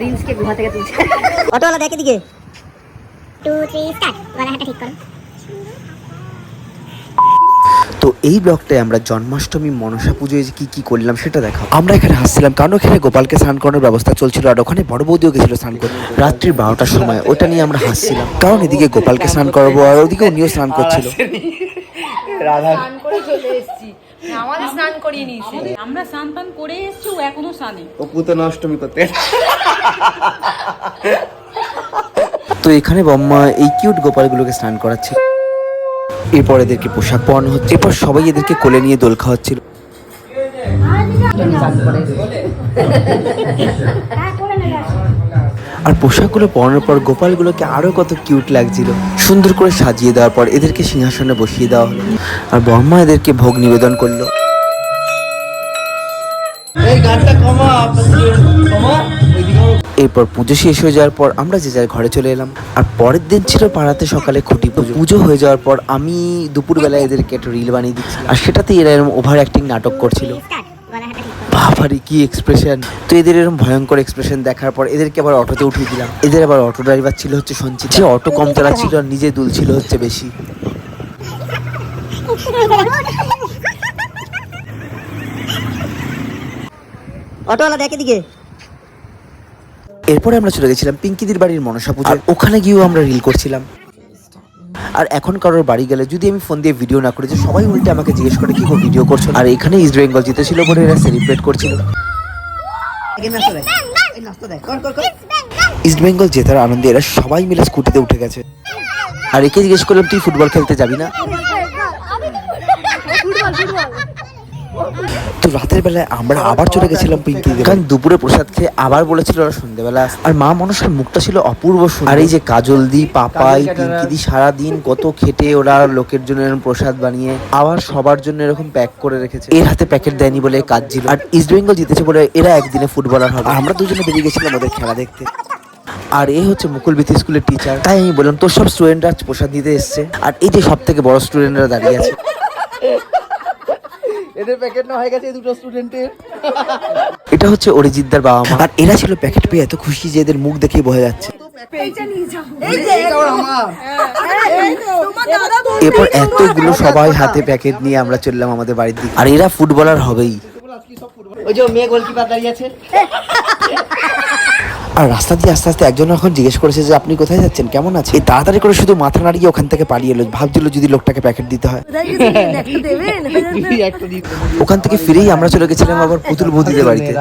প্রিন্সকে গুহা থেকে তুলছে। অটোওয়ালা দেখে দিকে টু থ্রি স্টার্ট গলা হাঁটা ঠিক করো। তো এই ব্লগটায় আমরা জন্মাষ্টমী মনসা পুজোয় যে কি কি করলাম সেটা দেখাবো। আমরা এখানে হাসছিলাম কারণ ওখানে গোপালকে স্নান করানোর ব্যবস্থা চলছিল আর ওখানে বড় বৌদিও গেছিল স্নান করতে। রাত্রির বারোটার সময় ওটা নিয়ে আমরা হাসছিলাম। কারণ এদিকে গোপালকে স্নান করাবো আর ওদিকে উনিও স্নান করছিল। স্নান করে চলে এসেছি। আমাদের স্নান করিয়ে নিয়েছে। আমরা স্নান পান করে এসছি ও এখনও স্নানে। ও পুতনা অষ্টমী করতে। তো এখানে বম্মা এই কিউট গোপালগুলোকে স্নান করাচ্ছে। এরপর এদেরকে পোশাক পরানো হচ্ছে। এরপর সবাই এদেরকে কোলে নিয়ে দোল খাওয়াচ্ছিল। আর পোশাকগুলো পরানোর পর গোপালগুলোকে আরও কত কিউট লাগছিল। সুন্দর করে সাজিয়ে দেওয়ার পর এদেরকে সিংহাসনে বসিয়ে দেওয়া হলো। আর বর্মা এদেরকে ভোগ নিবেদন করল। এরপর পুজো শেষ হয়ে যাওয়ার পর আমরা যে যার ঘরে চলে এলাম। আর পরের দিন ছিল পাড়াতে সকালে খুঁটি পুজো। পুজো হয়ে যাওয়ার পর আমি দুপুরবেলায় এদেরকে একটা রিল বানিয়ে দিচ্ছি। আর সেটাতে এরা এরকম ওভার অ্যাক্টিং নাটক করছিল। বাবারে, কি এক্সপ্রেশন তো এদের এরকম ভয়ঙ্কর এক্সপ্রেশন দেখার পর এদেরকে আবার অটোতে উঠিয়ে দিলাম। এদের আবার অটো ড্রাইভার ছিল হচ্ছে সঞ্চিত। যে অটো কম চালাচ্ছিল আর নিজে দুলছিল হচ্ছে বেশি। অটোওয়ালা দেখে দিকে এরপরে আমরা চলে গেছিলাম পিঙ্কিদির বাড়ির মনসা পুজো ওখানে গিয়েও আমরা রিল করছিলাম। আর এখন কারোর বাড়ি গেলে যদি আমি ফোন দিয়ে ভিডিও না করি যে সবাই উল্টে আমাকে জিজ্ঞেস করে কি ভিডিও করছ? আর এখানে ইস্ট বেঙ্গল জিতেছিল বলে এরা সেলিব্রেট করছিল। ইস্ট বেঙ্গল জেতার আনন্দে এরা সবাই মিলে স্কুটিতে উঠে গেছে। আর একে জিজ্ঞেস করলাম তুই ফুটবল খেলতে যাবি না? তো রাতের বেলায় আমরা আবার চলে গেছিলাম পিঙ্কি কারণ দুপুরে প্রসাদ খেয়ে আবার বলেছিল ওরা সন্ধ্যেবেলা আর মা মনসার মুখটা ছিল অপূর্ব সুন্দর। আর এই যে কাজল দি পাপাই পিঙ্কি দি সারাদিন কত খেটে ওরা লোকের জন্য এরকম প্রসাদ বানিয়ে আবার সবার জন্য এরকম প্যাক করে রেখেছে। এর হাতে প্যাকেট দেয়নি বলে কাজ ছিল। আর ইস্ট বেঙ্গল জিতেছে বলে এরা একদিনে ফুটবলার হবে। আমরা দুজনে বেরিয়ে গেছিলাম ওদের খেলা দেখতে। আর এই হচ্ছে মুকুল বিথি স্কুলের টিচার তাই আমি বললাম তোর সব স্টুডেন্টরা প্রসাদ দিতে এসছে। আর এই যে সব থেকে বড় স্টুডেন্টরা দাঁড়িয়ে আছে। প্যাকেট না হয়ে গেছে এই দুটো স্টুডেন্টের এটা হচ্ছে অরিজিৎদার বাবা মা। আর এরা ছিল প্যাকেট পেয়ে এত খুশি যে এদের মুখ দেখেই বোঝা যাচ্ছে। এরপর এতগুলো সবাই হাতে প্যাকেট নিয়ে আমরা চললাম আমাদের বাড়ির দিকে। আর এরা ফুটবলার হবেই। ওই যে মেয়ে গোলকিপার দাঁড়িয়ে আছে। আর রাস্তা দিয়ে আস্তে আস্তে একজন এখন জিজ্ঞেস করেছে যে আপনি কোথায় যাচ্ছেন? কেমন আছে এই তাড়াতাড়ি করে শুধু মাথা নাড়িয়ে ওখান থেকে পালিয়ে এলো। ভাবছিল যদি লোকটাকে প্যাকেট দিতে হয়। ওখান থেকে ফিরেই আমরা চলে গেছিলাম আবার পুতুল বৌদিদের বাড়িতে।